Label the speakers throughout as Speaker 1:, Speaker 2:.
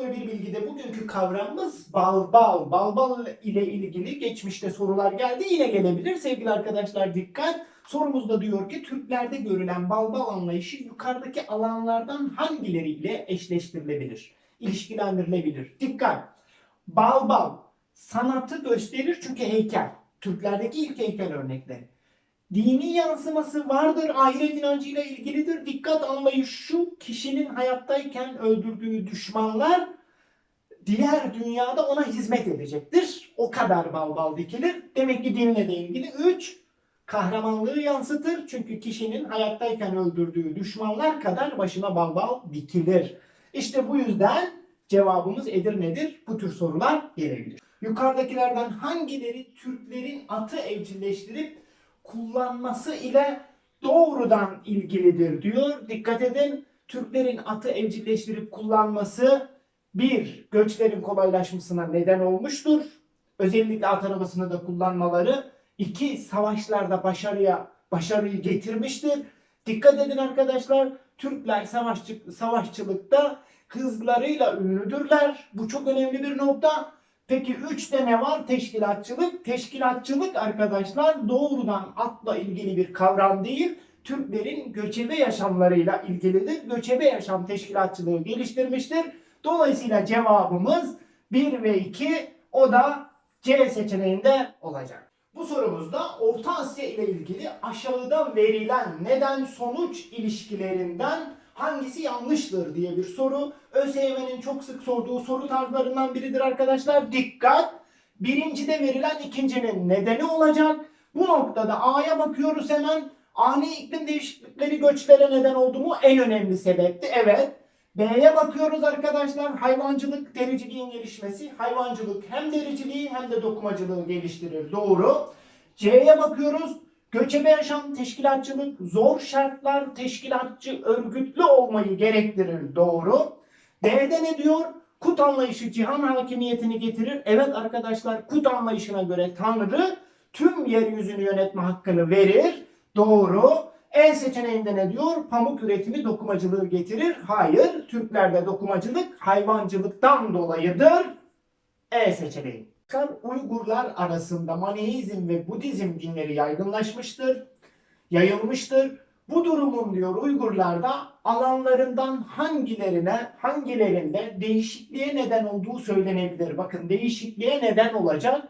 Speaker 1: soru bir bilgide bugünkü kavramımız balbal. Balbal ile ilgili geçmişte sorular geldi yine gelebilir. Sevgili arkadaşlar dikkat. Sorumuzda diyor ki Türklerde görülen balbal anlayışı yukarıdaki alanlardan hangileriyle eşleştirilebilir? İlişkilendirilebilir. Dikkat. Balbal sanatı gösterir çünkü heykel. Türklerdeki ilk heykel örnekleri. Dini yansıması vardır, ahiret inancıyla ilgilidir. Dikkat anlayış şu, kişinin hayattayken öldürdüğü düşmanlar diğer dünyada ona hizmet edecektir. O kadar bal bal dikilir. Demek ki dinle de ilgili. Üç, kahramanlığı yansıtır. Çünkü kişinin hayattayken öldürdüğü düşmanlar kadar başına bal bal dikilir. İşte bu yüzden cevabımız Edirne'dir. Bu tür sorular gelebilir. Yukarıdakilerden hangileri Türklerin atı evcilleştirip kullanması ile doğrudan ilgilidir diyor. Dikkat edin. Türklerin atı evcilleştirip kullanması bir, göçlerin kolaylaşmasına neden olmuştur. Özellikle at arabasını da kullanmaları. iki savaşlarda başarıya başarıyı getirmiştir. Dikkat edin arkadaşlar. Türkler savaşçı, savaşçılıkta hızlarıyla ünlüdürler. Bu çok önemli bir nokta. Peki 3'te ne var? Teşkilatçılık. Teşkilatçılık arkadaşlar doğrudan atla ilgili bir kavram değil. Türklerin göçebe yaşamlarıyla ilgilidir. Göçebe yaşam teşkilatçılığı geliştirmiştir. Dolayısıyla cevabımız 1 ve 2 o da C seçeneğinde olacak. Bu sorumuzda Orta Asya ile ilgili aşağıda verilen neden sonuç ilişkilerinden hangisi yanlıştır diye bir soru. ÖSYM'nin çok sık sorduğu soru tarzlarından biridir arkadaşlar. Dikkat! Birincide verilen ikincinin nedeni olacak. Bu noktada A'ya bakıyoruz hemen. Ani iklim değişiklikleri göçlere neden oldu mu? En önemli sebepti. Evet. B'ye bakıyoruz arkadaşlar. Hayvancılık, dericiliğin gelişmesi. Hayvancılık hem dericiliği hem de dokumacılığı geliştirir. Doğru. C'ye bakıyoruz. Göçebe yaşam, teşkilatçılık, zor şartlar, teşkilatçı, örgütlü olmayı gerektirir. Doğru. D'de ne diyor? Kut anlayışı cihan hakimiyetini getirir. Evet arkadaşlar kut anlayışına göre Tanrı tüm yeryüzünü yönetme hakkını verir. Doğru. E seçeneğinde ne diyor? Pamuk üretimi dokumacılığı getirir. Hayır. Türklerde dokumacılık hayvancılıktan dolayıdır. E seçeneği. Uygurlar arasında Maniheizm ve Budizm dinleri yaygınlaşmıştır, yayılmıştır. Bu durumun diyor Uygurlarda alanlarından hangilerine, hangilerinde değişikliğe neden olduğu söylenebilir. Bakın değişikliğe neden olacak.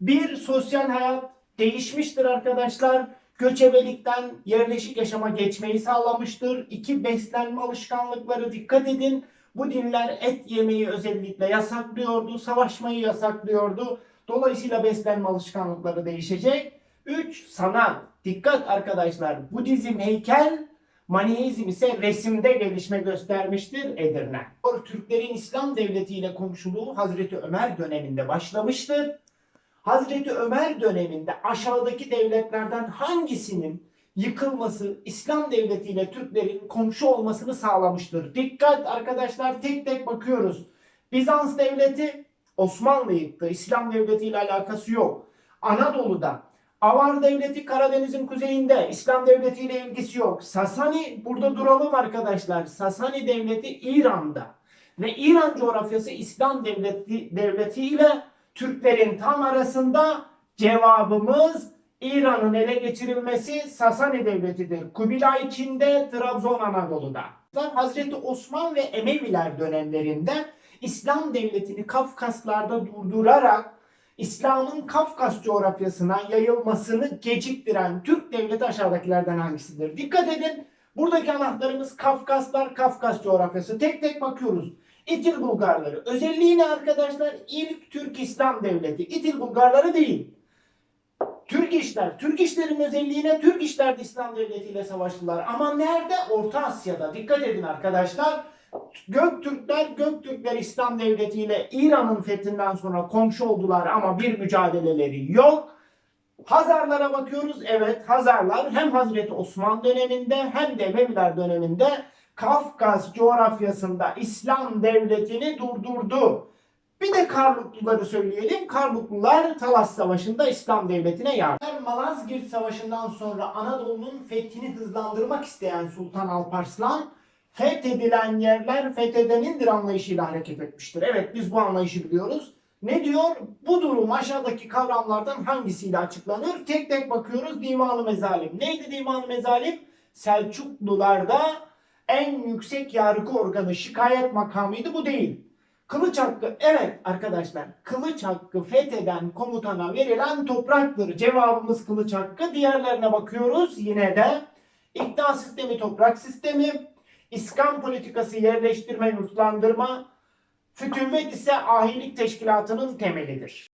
Speaker 1: Bir, sosyal hayat değişmiştir arkadaşlar. Göçebelikten yerleşik yaşama geçmeyi sağlamıştır. İki, beslenme alışkanlıkları dikkat edin. Bu dinler et yemeyi özellikle yasaklıyordu, savaşmayı yasaklıyordu. Dolayısıyla beslenme alışkanlıkları değişecek. 3. Sanat. Dikkat arkadaşlar. Budizm heykel, Maniheizm ise resimde gelişme göstermiştir Edirne. Türklerin İslam devleti ile komşuluğu Hazreti Ömer döneminde başlamıştır. Hazreti Ömer döneminde aşağıdaki devletlerden hangisinin yıkılması İslam devleti ile Türklerin komşu olmasını sağlamıştır. Dikkat arkadaşlar tek tek bakıyoruz. Bizans devleti Osmanlı yıktı. İslam devleti ile alakası yok. Anadolu'da Avar devleti Karadeniz'in kuzeyinde İslam devleti ile ilgisi yok. Sasani burada duralım arkadaşlar. Sasani devleti İran'da ve İran coğrafyası İslam devleti devleti ile Türklerin tam arasında cevabımız İran'ın ele geçirilmesi Sasani Devleti'dir. Kubilay Çin'de, Trabzon Anadolu'da. Hazreti Osman ve Emeviler dönemlerinde İslam devletini Kafkaslarda durdurarak İslam'ın Kafkas coğrafyasına yayılmasını geciktiren Türk devleti aşağıdakilerden hangisidir? Dikkat edin. Buradaki anahtarımız Kafkaslar, Kafkas coğrafyası. Tek tek bakıyoruz. İtil Bulgarları. Özelliği ne arkadaşlar? İlk Türk İslam devleti. İtil Bulgarları değil. Türk. Türk işlerin özelliğine Türk işler de İslam Devleti ile savaştılar. Ama nerede? Orta Asya'da. Dikkat edin arkadaşlar. Göktürkler, Göktürkler İslam Devleti ile İran'ın fethinden sonra komşu oldular ama bir mücadeleleri yok. Hazarlara bakıyoruz. Evet Hazarlar hem Hazreti Osman döneminde hem de Emeviler döneminde Kafkas coğrafyasında İslam devletini durdurdu. Bir de Karlukluları söyleyelim. Karluklular Talas Savaşı'nda İslam Devleti'ne yardım. Malazgirt Savaşı'ndan sonra Anadolu'nun fethini hızlandırmak isteyen Sultan Alparslan Fethedilen yerler fethedenindir anlayışıyla hareket etmiştir. Evet biz bu anlayışı biliyoruz. Ne diyor? Bu durum aşağıdaki kavramlardan hangisiyle açıklanır? Tek tek bakıyoruz. Divan-ı Mezalim. Neydi Divan-ı Mezalim? Selçuklularda en yüksek yargı organı şikayet makamıydı. Bu değil. Kılıç hakkı evet arkadaşlar kılıç hakkı fetheden komutana verilen topraktır. Cevabımız kılıç hakkı. Diğerlerine bakıyoruz yine de. İkna sistemi toprak sistemi. İskan politikası yerleştirme yurtlandırma. Fütüvvet ise ahilik teşkilatının temelidir.